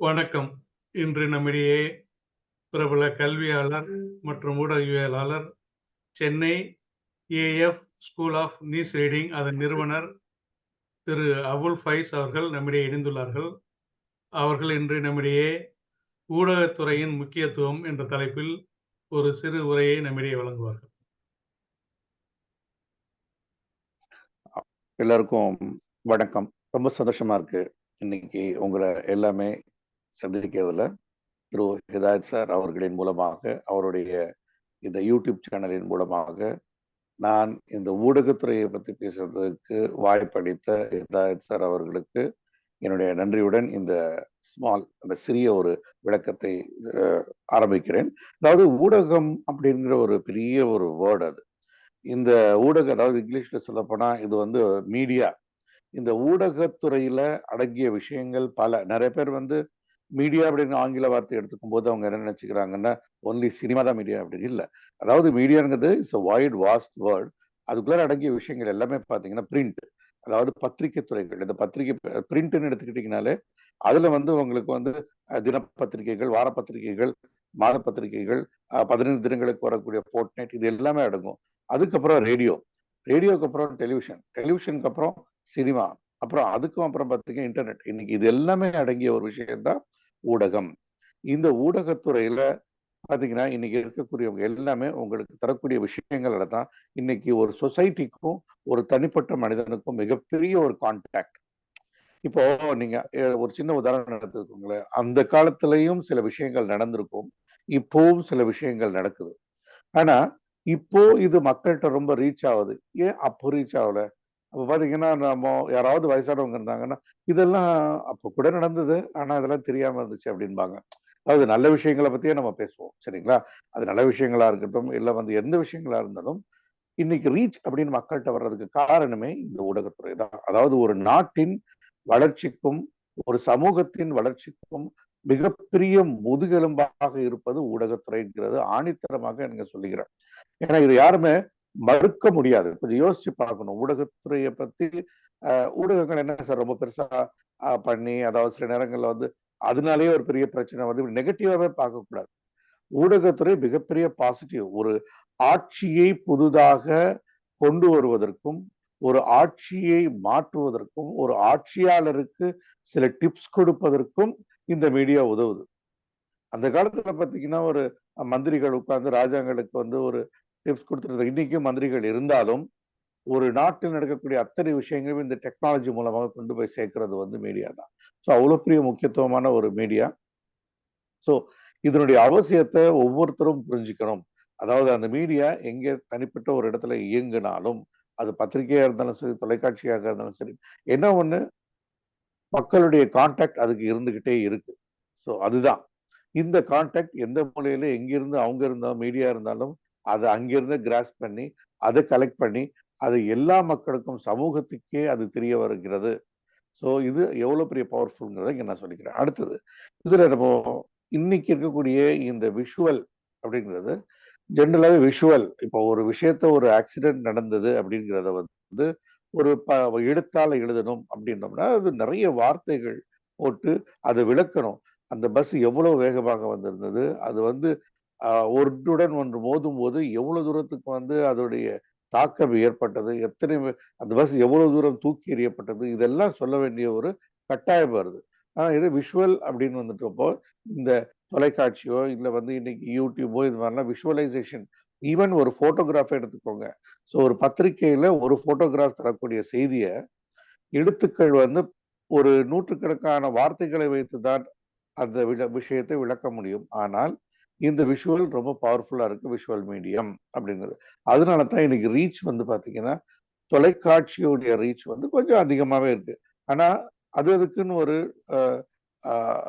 வணக்கம். இன்று நம்மிடையே பிரபல கல்வியாளர் மற்றும் ஊடகவியலாளர், Chennai AF school of news reading அதன் நிறுவனர் திரு அபுல் ஃபைஸ் அவர்கள் நம்மிடையே இணைந்துள்ளார்கள். அவர்கள் இன்று நம்மிடையே ஊடகத்துறையின் முக்கியத்துவம் என்ற தலைப்பில் ஒரு சிறு உரையை நம்மிடையே வழங்குவார்கள். எல்லாருக்கும் வணக்கம். ரொம்ப சந்தோஷமா இருக்கு. இன்னைக்கு உங்களை எல்லாமே சந்திக்கிறதுல. திரு ஹிதாயத் சார் அவர்களின் மூலமாக, அவருடைய இந்த யூடியூப் சேனலின் மூலமாக, நான் இந்த ஊடகத்துறையை பற்றி பேசுறதுக்கு வாய்ப்பளித்த ஹிதாயத் சார் அவர்களுக்கு என்னுடைய நன்றியுடன் இந்த ஸ்மால் அந்த சிறிய ஒரு விளக்கத்தை ஆரம்பிக்கிறேன். அதாவது ஊடகம் அப்படிங்கிற ஒரு பெரிய ஒரு வேர்டு அது. இந்த ஊடக அதாவது இங்கிலீஷ்ல சொல்லப்போனா இது வந்து மீடியா. இந்த ஊடகத்துறையில அடங்கிய விஷயங்கள் பல. நிறைய பேர் வந்து மீடியா அப்படின்னு ஆங்கில வார்த்தை எடுத்துக்கும் போது அவங்க என்ன நினைச்சுக்கிறாங்கன்னா ஒன்லி சினிமா தான் மீடியா அப்படின்னு இல்லை அதாவது மீடியாங்கிறது it's a wide vast world. அதுக்குள்ளே அடங்கிய விஷயங்கள் எல்லாமே பார்த்தீங்கன்னா பிரிண்ட். அதாவது பத்திரிகை துறைகள். இந்த பத்திரிக்கை பிரிண்ட்னு எடுத்துக்கிட்டிங்கனாலே அதில் வந்து உங்களுக்கு வந்து தினப்பத்திரிகைகள், வார பத்திரிகைகள், மாத பத்திரிகைகள், பதினைந்து தினங்களுக்கு வரக்கூடிய ஃபோர்ட் நைட் இது எல்லாமே அடங்கும். அதுக்கப்புறம் ரேடியோ. ரேடியோக்கு அப்புறம் டெலிவிஷன். டெலிவிஷனுக்கு அப்புறம் சினிமா. அப்புறம் அதுக்கும் அப்புறம் பார்த்தீங்கன்னா இன்டர்நெட். இன்னைக்கு இது எல்லாமே அடங்கிய ஒரு விஷயம் தான் ஊடகம். இந்த ஊடகத்துறையில பார்த்தீங்கன்னா, இன்னைக்கு இருக்கக்கூடியவங்க எல்லாமே உங்களுக்கு தரக்கூடிய விஷயங்கள தான் இன்னைக்கு ஒரு சொசைட்டிக்கும், ஒரு தனிப்பட்ட மனிதனுக்கும் மிகப்பெரிய ஒரு கான்டாக்ட். இப்போ நீங்க ஒரு சின்ன உதாரணம் எடுத்துக்கோங்களேன். அந்த காலத்திலையும் சில விஷயங்கள் நடந்திருக்கும். இப்போவும் சில விஷயங்கள் நடக்குது. ஆனா, இப்போ இது மக்கள்கிட்ட ரொம்ப ரீச் ஆகுது ஏன் அப்போ ரீச் ஆகல அப்போ பார்த்தீங்கன்னா, நம்ம யாராவது வயசானவங்க இருந்தாங்கன்னா, இதெல்லாம் அப்போ கூட நடந்தது. ஆனா இதெல்லாம் தெரியாம இருந்துச்சு அப்படின்பாங்க. அதாவது நல்ல விஷயங்கள பத்தியே நம்ம பேசுவோம். சரிங்களா? அது நல்ல விஷயங்களா இருக்கட்டும், இல்லை வந்து எந்த விஷயங்களா இருந்தாலும், இன்னைக்கு ரீச் அப்படின்னு மக்கள்கிட்ட வர்றதுக்கு காரணமே இந்த ஊடகத்துறை தான். அதாவது ஒரு நாட்டின் வளர்ச்சிக்கும், ஒரு சமூகத்தின் வளர்ச்சிக்கும் மிகப்பெரிய முதுகெலும்பாக இருப்பது ஊடகத்துறைங்கிறது ஆணித்தரமாக நீங்க சொல்லுகிறேன். ஏன்னா இது யாருமே மறுக்க முடியாது. கொஞ்சம் யோசிச்சு பார்க்கணும். ஊடகத்துறைய பத்தி ஊடகங்கள் என்ன சார் ரொம்ப பெருசா பண்ணி, அதாவது சில நேரங்கள்ல வந்து அதனாலேயே ஒரு பெரிய பிரச்சனை வந்து நெகட்டிவாவே பார்க்கக்கூடாது. ஊடகத்துறை மிகப்பெரிய பாசிட்டிவ். ஒரு ஆட்சியை புதுதாக கொண்டு வருவதற்கும், ஒரு ஆட்சியை மாற்றுவதற்கும், ஒரு ஆட்சியாளருக்கு சில டிப்ஸ் கொடுப்பதற்கும் இந்த மீடியா உதவுது. அந்த காலத்துல பாத்தீங்கன்னா ஒரு மந்திரிகள் உட்கார்ந்து ராஜாங்களுக்கு வந்து ஒரு டிப்ஸ் குடுத்துட்டு இன்றைக்கும் மந்திரிகள் இருந்தாலும், ஒரு நாட்டில் நடக்கக்கூடிய அத்தனை விஷயங்களும் இந்த டெக்னாலஜி மூலமாக கொண்டு போய் சேர்க்கறது வந்து மீடியா தான். ஸோ அவ்வளோ பெரிய முக்கியத்துவமான ஒரு மீடியா. ஸோ இதனுடைய அவசியத்தை ஒவ்வொருத்தரும் புரிஞ்சுக்கணும். அதாவது அந்த மீடியா எங்கே தனிப்பட்ட ஒரு இடத்துல இயங்குனாலும், அது பத்திரிகையாக இருந்தாலும் சரி, தொலைக்காட்சியாக இருந்தாலும் சரி, என்ன ஒன்று மக்களுடைய கான்டாக்ட் அதுக்கு இருந்துகிட்டே இருக்கு. ஸோ அதுதான். இந்த கான்டாக்ட் எந்த மூலையில எங்கிருந்து அவங்க இருந்தாலும் மீடியா இருந்தாலும், அதை அங்கிருந்து கிராஸ் பண்ணி, அதை கலெக்ட் பண்ணி, அது எல்லா மக்களுக்கும் சமூகத்துக்கே அது தெரிய வருகிறது. ஸோ இது எவ்வளோ பெரிய பவர்ஃபுல்ங்கிறத இங்கே நான் சொல்லிக்கிறேன். அடுத்தது, இதில் நம்ம இன்னைக்கு இருக்கக்கூடிய இந்த விஷுவல் அப்படிங்கிறது, ஜென்ரலாகவே விஷுவல் இப்போ ஒரு விஷயத்த ஒரு ஆக்சிடென்ட் நடந்தது அப்படிங்கிறத வந்து ஒரு ப எழுத்தால் எழுதணும் அப்படின்னோம்னா, அது நிறைய வார்த்தைகள் போட்டு அதை விளக்கணும். அந்த பஸ் எவ்வளோ வேகமாக வந்திருந்தது? அது வந்து ஒன்றுடன் ஒன்று மோதும்போது எவ்வளோ தூரத்துக்கு வந்து அதோடைய தாக்கம் ஏற்பட்டது? எத்தனை அந்த பஸ் எவ்வளவு தூரம் தூக்கி எறியப்பட்டது? இதெல்லாம் சொல்ல வேண்டிய ஒரு கட்டாயம் வருது. ஆனா இது விஷுவல் அப்படின்னு வந்துட்டப்போ, இந்த தொலைக்காட்சியோ, இல்ல வந்து இன்னைக்கு யூடியூபோ இது மாதிரிலாம் விஷுவலைசேஷன் ஈவன் ஒரு ஃபோட்டோகிராஃபை எடுத்துக்கோங்க. ஸோ ஒரு பத்திரிக்கையில ஒரு ஃபோட்டோகிராஃப் தரக்கூடிய செய்திய, எழுத்துக்கள் வந்து ஒரு நூற்றுக்கணக்கான வார்த்தைகளை வைத்து தான் அந்த விஷயத்தை விளக்க முடியும். ஆனால், இந்த விஷுவல் ரொம்ப பவர்ஃபுல்லா இருக்கு. விஷுவல் மீடியம் அப்படிங்கிறது. அதனால தான் இன்னைக்கு ரீச் வந்து பார்த்தீங்கன்னா, தொலைக்காட்சியுடைய ரீச் வந்து கொஞ்சம் அதிகமாகவே இருக்கு. ஆனா, அது அதுக்குன்னு ஒரு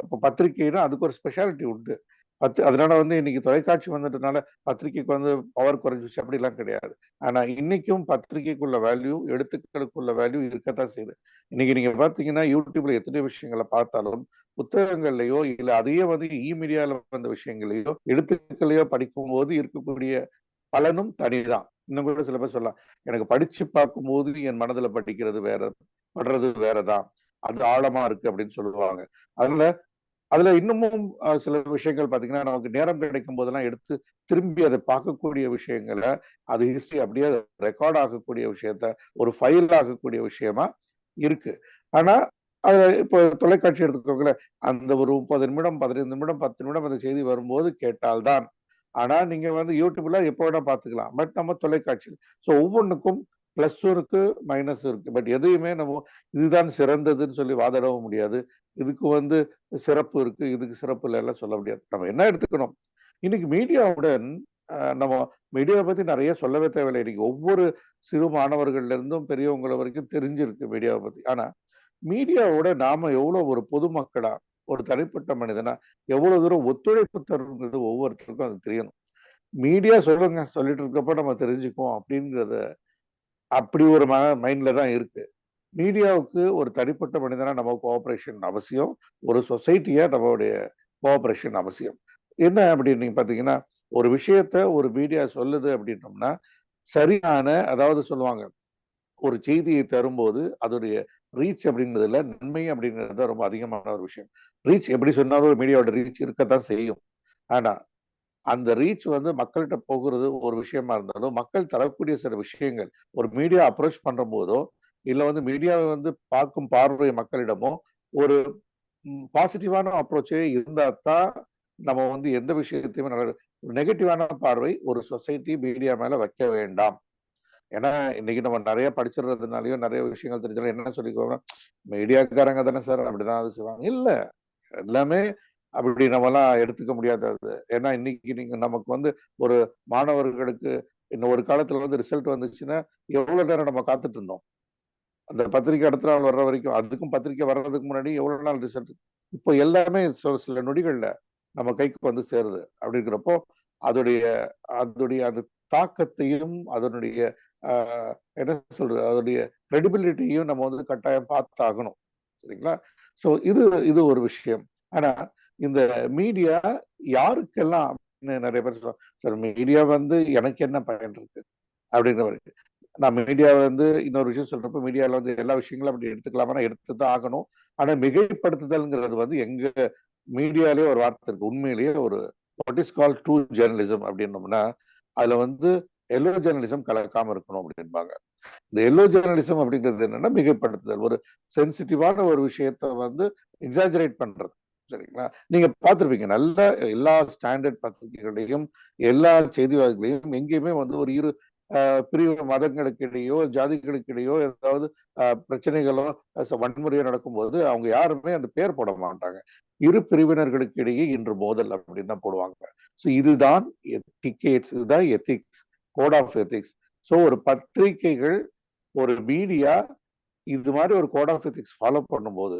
இப்போ பத்திரிகைனா பத்திரிக்கைன்னா அதுக்கு ஒரு ஸ்பெஷாலிட்டி உண்டு. பத்து அதனால வந்து இன்னைக்கு தொலைக்காட்சி வந்ததுனால பத்திரிக்கைக்கு வந்து பவர் குறைஞ்சிச்சு அப்படிலாம் கிடையாது. ஆனா இன்னைக்கும் பத்திரிக்கைக்குள்ள வேல்யூ, எழுத்துக்களுக்குள்ள வேல்யூ இருக்கத்தான் செய்யுது. இன்னைக்கு நீங்க பார்த்தீங்கன்னா, யூடியூப்ல எத்தனை விஷயங்கள பார்த்தாலும், புத்தகங்கள்லையோ இல்ல அதையே வந்து இ மீடியால வந்த விஷயங்களையோ, எழுத்துக்களையோ படிக்கும் போது இருக்கக்கூடிய பலனும் தனிதான். இன்னும் கூட சில பேர் சொல்லலாம். எனக்கு படிச்சு பார்க்கும்போது என் மனதுல படிக்கிறது வேற, படுறது வேறதான் அது ஆழமா இருக்கு அப்படின்னு சொல்லுவாங்க. அதனால அதுல இன்னமும் சில விஷயங்கள் பாத்தீங்கன்னா நமக்கு நேரம் கிடைக்கும் போதெல்லாம் எடுத்து திரும்பி அதை பார்க்கக்கூடிய விஷயங்களை அது ஹிஸ்டரி அப்படியே ரெக்கார்ட் ஆகக்கூடிய விஷயத்த ஒரு ஃபைல் ஆகக்கூடிய விஷயமா இருக்கு ஆனா அது இப்போ தொலைக்காட்சி எடுத்துக்கோங்களேன். அந்த ஒரு முப்பது நிமிடம் பதினைந்து நிமிடம் பத்து நிமிடம் அந்த செய்தி வரும்போது கேட்டால்தான். ஆனா நீங்க வந்து யூடியூப்ல எப்போ வேணா பாத்துக்கலாம் பட் நம்ம தொலைக்காட்சி ஸோ ஒவ்வொன்றுக்கும் ப்ளஸ்ஸும் இருக்கு மைனஸும் இருக்கு. பட் எதையுமே நம்ம இதுதான் சிறந்ததுன்னு சொல்லி வாதிடவும் முடியாது. இதுக்கு வந்து சிறப்பு இருக்கு இதுக்கு சிறப்பு இல்லைலாம் எல்லாம் சொல்ல முடியாது. நம்ம என்ன எடுத்துக்கணும்? இன்னைக்கு மீடியாவுடன் நம்ம மீடியாவை பத்தி நிறைய சொல்லவே தேவையில்லை. இன்னைக்கு ஒவ்வொரு சிறு மாணவர்கள்ல இருந்தும் பெரியவங்கள வரைக்கும் தெரிஞ்சிருக்கு மீடியாவை பத்தி. ஆனா மீடியாவோட நாம எவ்வளவு ஒரு பொதுமக்களா ஒரு தனிப்பட்ட மனிதனா எவ்வளவு தூரம் ஒத்துழைப்பு தருங்கிறது ஒவ்வொருத்தருக்கும் அது தெரியணும். மீடியா சொல்லுங்க சொல்லிட்டு இருக்கப்ப நம்ம தெரிஞ்சுக்குவோம் அப்படிங்கறத அப்படி ஒரு ம மைண்ட்ல தான் இருக்கு. மீடியாவுக்கு ஒரு தனிப்பட்ட மனிதனா நம்ம கோஆபரேஷன் அவசியம் ஒரு சொசைட்டியா நம்மளுடைய கோஆபரேஷன் அவசியம். என்ன அப்படின்னு நீங்க பாத்தீங்கன்னா ஒரு விஷயத்த ஒரு மீடியா சொல்லுது அப்படின்னோம்னா சரியான அதாவது சொல்லுவாங்க ஒரு செய்தியை தரும்போது அதோடைய ரீச் அப்படிங்கிறதுல நன்மை அப்படிங்கிறது தான் ரொம்ப அதிகமான ஒரு விஷயம். ரீச் எப்படி சொன்னாலும் ஒரு மீடியாவோட ரீச் இருக்கத்தான் செய்யும். ஆனா அந்த ரீச் வந்து மக்கள்கிட்ட போகிறது ஒரு விஷயமா இருந்தாலும் மக்கள் தரக்கூடிய சில விஷயங்கள் ஒரு மீடியா அப்ரோச் பண்ற போதோ இல்லை வந்து மீடியாவை வந்து பார்க்கும் பார்வை மக்களிடமோ ஒரு பாசிட்டிவான அப்ரோச்சே இருந்தா தான் நம்ம வந்து எந்த விஷயத்தையுமே நல்ல நெகட்டிவான பார்வை ஒரு சொசைட்டி மீடியா மேல வைக்க வேண்டாம். ஏன்னா இன்னைக்கு நம்ம நிறைய படிச்சிடுறதுனாலயோ நிறைய விஷயங்கள் தெரிஞ்சாலும் என்ன சொல்லிக்கோனா மீடியாக்காரங்க தானே சார்? அப்படிதான் அது செய்வாங்க இல்ல எல்லாமே அப்படி நம்மலாம் எடுத்துக்க முடியாதது ஏன்னா இன்னைக்கு நீங்க நமக்கு வந்து ஒரு மாணவர்களுக்கு இன்னும் ஒரு காலத்துல வந்து ரிசல்ட் வந்துச்சுன்னா எவ்வளவு நேரம் நம்ம காத்துட்டு இருந்தோம்? அந்த பத்திரிக்கை அடுத்த நாள் வர்ற வரைக்கும் அதுக்கும் பத்திரிக்கை வர்றதுக்கு முன்னாடி எவ்வளவு நாள் ரிசல்ட்? இப்போ எல்லாமே சில நொடிகள்ல நம்ம கைக்கு வந்து சேருது. அப்படிங்கிறப்போ அதோடைய அதோடைய அது தாக்கத்தையும் அதனுடைய என்ன சொல்றது? அதோடைய கிரெடிபிலிட்டியும் நம்ம வந்து கட்டாயம் பார்த்தாகணும். சரிங்களா? சோ இது இது ஒரு விஷயம். ஆனா இந்த மீடியா யாருக்கெல்லாம் அப்படின்னு நிறைய பேர் சொல்லுவாங்க சார் மீடியா வந்து எனக்கு என்ன பயன் இருக்கு? அப்படிங்கிற நான் மீடியா வந்து இன்னொரு விஷயம் சொல்றப்ப மீடியால வந்து எல்லா விஷயங்களும் அப்படி எடுத்துக்கலாமா? எடுத்து தான் ஆகணும். ஆனா மிகைப்படுத்துதல்ங்கிறது வந்து எங்க மீடியாலேயே ஒரு வார்த்தை இருக்கு. உண்மையிலேயே ஒரு what is call true journalism அப்படின்னோம்னா அதுல வந்து எல்லோ ஜேர்னலிசம் கலக்காம இருக்கணும் அப்படின்பாங்க இந்த எல்லோ ஜேர்னலிசம் அப்படிங்கிறது என்னன்னா மிகைப்படுத்துதல். ஒரு சென்சிட்டிவான ஒரு விஷயத்த வந்து எக்ஸாஜரேட் பண்றது. சரிங்களா? நீங்க பார்த்துருப்பீங்க நல்ல எல்லா ஸ்டாண்டர்ட் பத்திரிகைகளையும் எல்லா செய்திவாதிகளையும் எங்கேயுமே வந்து ஒரு இரு ஆஹ், பிரிவு மதங்களுக்கு இடையோ ஜாதிகளுக்கு இடையோ ஏதாவது ஆஹ், பிரச்சனைகளோ வன்முறையோ நடக்கும்போது அவங்க யாருமே அந்த பேர் போட மாட்டாங்க. இரு பிரிவினர்களுக்கு இடையே இன்று மோதல் அப்படின்னு தான் போடுவாங்க. ஸோ இதுதான் டிக்கெட்ஸ் இதுதான் ethics code of ethics so ஒரு பத்திரிகைகள் ஒரு மீடியா இது மாதிரி ஒரு கோட் ஆஃப் எத்திக்ஸ் ஃபாலோ பண்ணும்போது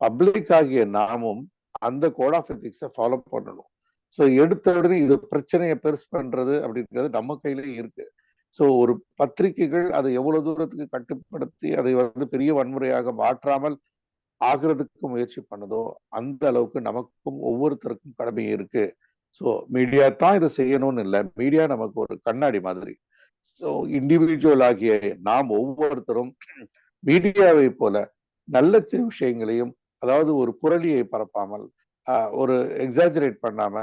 பப்ளிக் ஆகிய நாமும் அந்த கோட் ஆஃப் எத்திக்ஸை ஃபாலோ பண்ணணும். ஸோ எடுத்த உடனே இது பிரச்சனையை பெருசு பண்றது அப்படிங்கிறது நம்ம கையிலையும் இருக்கு. ஸோ ஒரு பத்திரிகைகள் அதை எவ்வளவு தூரத்துக்கு கட்டுப்படுத்தி அதை வந்து பெரிய வன்முறையாக மாற்றாமல் ஆகிறதுக்கு முயற்சி பண்ணுதோ அந்த அளவுக்கு நமக்கும் ஒவ்வொருத்தருக்கும் கடமை இருக்கு. ஸோ மீடியா தான் இதை செய்யணும்னு இல்லை. மீடியா நமக்கு ஒரு கண்ணாடி மாதிரி. ஸோ இண்டிவிஜுவல் ஆகிய நாம் ஒவ்வொருத்தரும் மீடியாவை போல நல்ல விஷயங்களையும் அதாவது ஒரு புரளியை பரப்பாமல் ஆஹ், ஒரு எக்ஸாஜரேட் பண்ணாம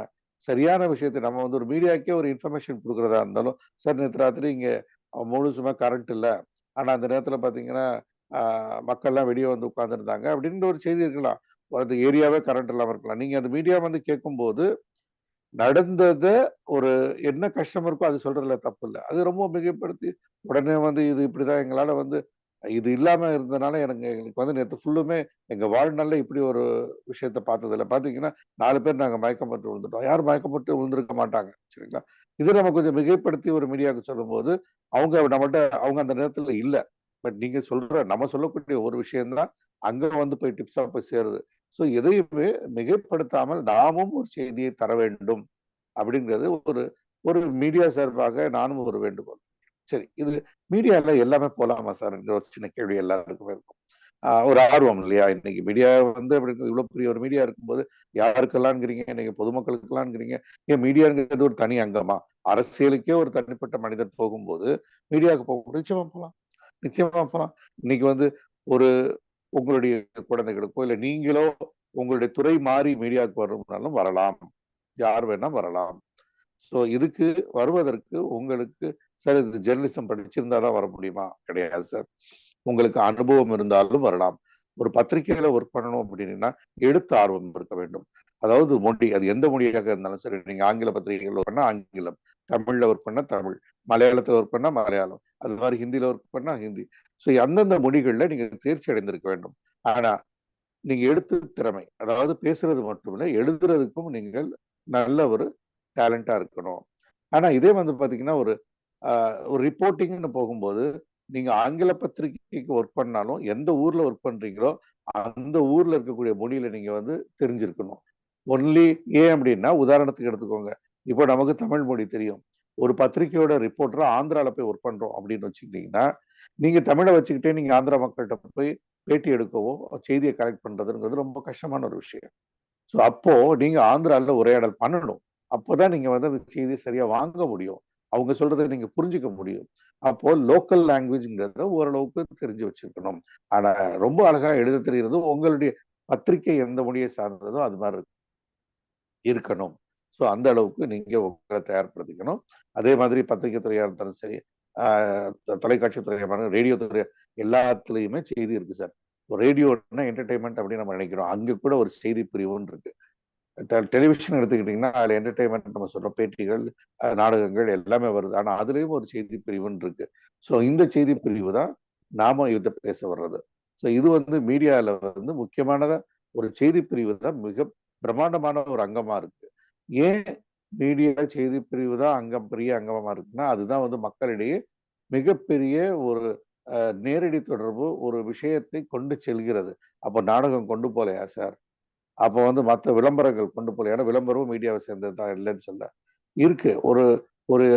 சரியான விஷயத்தை நம்ம வந்து ஒரு மீடியாக்கே ஒரு இன்ஃபர்மேஷன் கொடுக்குறதா இருந்தாலும் சார் நேற்று ராத்திரி இங்கே முழுசுமா கரண்ட் இல்லை. ஆனா அந்த நேரத்துல பாத்தீங்கன்னா ஆஹ், மக்கள்லாம் வெளியே வந்து உட்காந்துருந்தாங்க அப்படின்ற ஒரு செய்தி இருக்கலாம். அந்த ஏரியாவே கரண்ட் இல்லாமல் இருக்கலாம். நீங்க அந்த மீடியா வந்து கேட்கும்போது நடந்ததை ஒரு என்ன கஷ்டம் இருக்கோ அது சொல்றதுல தப்பு இல்லை. அது ரொம்ப மிகைப்படுத்தி உடனே வந்து இது இப்படிதான் எங்களால வந்து இது இல்லாம இருந்தனால எனக்கு எங்களுக்கு வந்து நேற்று ஃபுல்லுமே எங்க வாழ்நாள்ல இப்படி ஒரு விஷயத்த பார்த்ததில்ல. பாத்தீங்கன்னா நாலு பேர் நாங்க மயக்கப்பட்டு விழுந்துட்டோம். யாரும் மயக்கப்பட்டு விழுந்திருக்க மாட்டாங்க சரிங்களா? இது நம்ம கொஞ்சம் மிகைப்படுத்தி ஒரு மீடியாவுக்கு சொல்லும்போது அவங்க நம்மள்ட்ட அவங்க அந்த நேரத்துல இல்லை. பட் நீங்க சொல்ற நம்ம சொல்லக்கூடிய ஒரு விஷயம்தான் அங்க வந்து போய் டிப்ஸா போய் சேருது. ஸோ எதையுமே மிகைப்படுத்தாமல் நாமும் ஒரு செய்தியை தர வேண்டும் அப்படிங்கிறது ஒரு ஒரு மீடியா சார்பாக நானும் ஒரு வேண்டுகோள். சரி இது மீடியால எல்லாமே போலாமா சார்? ஒரு சின்ன கேள்வி எல்லாருக்குமே இருக்கும். ஆஹ் ஒரு ஆர்வம் இல்லையா? இன்னைக்கு மீடியா வந்து அப்படி இவ்வளவு பெரிய ஒரு மீடியா இருக்கும்போது யாருக்கெல்லாம்ங்கிறீங்க? இன்னைக்கு பொதுமக்களுக்கெல்லாம்ங்கிறீங்க. ஏன் மீடியாங்கிறது ஒரு தனி அங்கமா? அரசியலுக்கே ஒரு தனிப்பட்ட மனிதன் போகும்போது மீடியாவுக்கு போகும்போது நிச்சயமா போகலாம் நிச்சயமா போகலாம் இன்னைக்கு வந்து ஒரு உங்களுடைய குழந்தைகளுக்கோ இல்ல நீங்களோ உங்களுடைய துறை மாறி மீடியாவுக்கு வரணும்னாலும் வரலாம். யார் வேணா வரலாம். ஸோ இதுக்கு வருவதற்கு உங்களுக்கு சார் இது ஜெர்னலிசம் படிச்சிருந்தா தான் வர முடியுமா? கிடையாது சார் உங்களுக்கு அனுபவம் இருந்தாலும் வரலாம். ஒரு பத்திரிகையில ஒர்க் பண்ணணும் அப்படின்னா எடுத்து ஆர்வம் இருக்க வேண்டும். அதாவது மொழி அது எந்த மொழியாக இருந்தாலும் சரி நீங்க ஆங்கில பத்திரிகைகள் ஒர்க் பண்ணா ஆங்கிலம் தமிழ்ல ஒர்க் பண்ணா தமிழ் மலையாளத்துல ஒர்க் பண்ணா மலையாளம் அது மாதிரி ஹிந்தியில ஒர்க் பண்ணா ஹிந்தி. ஸோ அந்தந்த மொழிகளில் நீங்கள் தேர்ச்சி அடைந்திருக்க வேண்டும். ஆனால் நீங்கள் எழுத்து திறமை அதாவது பேசுறது மட்டுமில்லை எழுதுறதுக்கும் நீங்கள் நல்ல ஒரு டேலண்டாக இருக்கணும். ஆனால் இதே வந்து பார்த்தீங்கன்னா ஒரு ஒரு ரிப்போர்ட்டிங்னு போகும்போது நீங்கள் ஆங்கில பத்திரிகைக்கு ஒர்க் பண்ணாலும் எந்த ஊரில் ஒர்க் பண்ணுறீங்களோ அந்த ஊரில் இருக்கக்கூடிய மொழியில் நீங்கள் வந்து தெரிஞ்சிருக்கணும். ஒன்லி ஏன் அப்படின்னா உதாரணத்துக்கு எடுத்துக்கோங்க. இப்போ நமக்கு தமிழ் மொழி தெரியும். ஒரு பத்திரிகையோட ரிப்போர்ட்டராக ஆந்திராவில் போய் ஒர்க் பண்ணுறோம் அப்படின்னு வச்சுக்கிட்டிங்கன்னா நீங்க தமிழை வச்சுக்கிட்டே நீங்க ஆந்திரா மக்கள்கிட்ட போய் பேட்டி எடுக்கவோ செய்தியை கலெக்ட் பண்றதுங்கிறது ரொம்ப கஷ்டமான ஒரு விஷயம். ஸோ அப்போ நீங்க ஆந்திரால உரையாடல் பண்ணணும். அப்போதான் நீங்க வந்து அந்த செய்தியை சரியா வாங்க முடியும். அவங்க சொல்றதை நீங்க புரிஞ்சுக்க முடியும். அப்போ லோக்கல் லாங்குவேஜ்ங்கிறத ஓரளவுக்கு தெரிஞ்சு வச்சிருக்கணும் ஆனா ரொம்ப அழகா எழுத தெரிகிறது உங்களுடைய பத்திரிகை எந்த மொழியை சார்ந்ததோ அது மாதிரி இருக்கணும். ஸோ அந்த அளவுக்கு நீங்க உங்களை தயார்படுத்திக்கணும். அதே மாதிரி பத்திரிகை துறையா இருந்தாலும் சரி தொலைக்காட்சி துறை ரேடியோ துறை எல்லாத்துலேயுமே செய்தி இருக்கு சார். ரேடியோன்னா என்டர்டைன்மெண்ட் அப்படின்னு நம்ம நினைக்கிறோம். அங்கே கூட ஒரு செய்தி பிரிவுன்னு இருக்கு. டெலிவிஷன் எடுத்துக்கிட்டிங்கன்னா அதில் என்டர்டைன்மெண்ட் நம்ம சொல்கிறோம் பேட்டிகள் நாடகங்கள் எல்லாமே வருது. ஆனால் அதுலேயும் ஒரு செய்தி பிரிவுன்னு இருக்கு. ஸோ இந்த செய்தி பிரிவு தான் நாம இதை பேச வர்றது. ஸோ இது வந்து மீடியாவில் வந்து முக்கியமானதாக ஒரு செய்தி பிரிவு தான் மிக பிரம்மாண்டமான ஒரு அங்கமாக இருக்கு. ஏன் மீடியா செய்தி பிரிவு தான் அங்கம் பெரிய அங்கமா இருக்குன்னா அதுதான் வந்து மக்களிடையே மிகப்பெரிய ஒரு நேரடி தொடர்பு ஒரு விஷயத்தை கொண்டு செல்கிறது. அப்போ நாடகம் கொண்டு போலையா சார்? அப்போ வந்து மற்ற விளம்பரங்கள் கொண்டு போல ஏன்னா விளம்பரமும் மீடியாவை சேர்ந்தது தான் இல்லைன்னு சொல்ல. இருக்கு. ஒரு ஒரு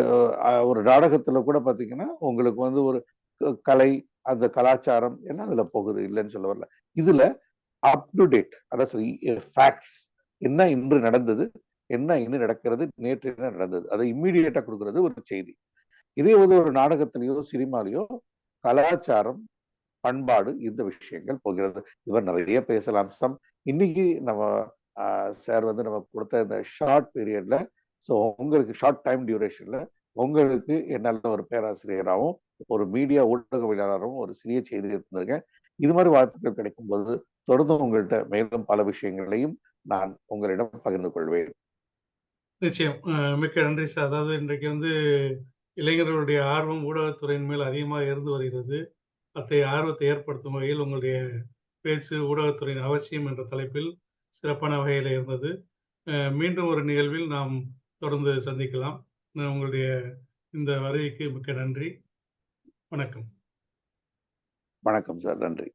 ஒரு நாடகத்துல கூட பாத்தீங்கன்னா உங்களுக்கு வந்து ஒரு கலை அந்த கலாச்சாரம் எல்லாம் அதுல போகுது இல்லைன்னு சொல்ல வரல. இதுல அப் டு டேட் அதாவது ஃபேக்ட்ஸ் என்ன இன்று நடந்தது என்ன இன்னும் நடக்கிறது நேற்று என்ன நடந்தது? அதை இம்மீடியட்டா கொடுக்கறது ஒரு செய்தி. இதே ஒரு ஒரு நாடகத்திலேயோ சினிமாலேயோ கலாச்சாரம் பண்பாடு இந்த விஷயங்கள் போகிறது. இவர் நிறைய பேசலாம். சம் இன்னைக்கு நம்ம சார் வந்து நம்ம கொடுத்த இந்த ஷார்ட் பீரியட்ல ஸோ உங்களுக்கு ஷார்ட் டைம் டியூரேஷன்ல உங்களுக்கு நல்ல ஒரு பேராசிரியராகவும் ஒரு மீடியா ஊடகவியலாளரும் ஒரு சிறிய செய்தி இருந்திருக்கேன் இது மாதிரி வாய்ப்புகள் கிடைக்கும் போது தொடர்ந்து உங்கள்கிட்ட மேலும் பல விஷயங்களையும் நான் உங்களிடம் பகிர்ந்து கொள்வேன். நிச்சயம். மிக்க நன்றி சார். அதாவது இன்றைக்கு வந்து இளைஞர்களுடைய ஆர்வம் ஊடகத்துறையின் மேல் அதிகமாக இருந்து வருகிறது. அத்தகைய ஆர்வத்தை ஏற்படுத்தும் வகையில் உங்களுடைய பேச்சு ஊடகத்துறையின் அவசியம் என்ற தலைப்பில் சிறப்பான வகையில் இருந்தது. மீண்டும் ஒரு நிகழ்வில் நாம் தொடர்ந்து சந்திக்கலாம். உங்களுடைய இந்த வருகைக்கு மிக்க நன்றி. வணக்கம். வணக்கம் சார். நன்றி.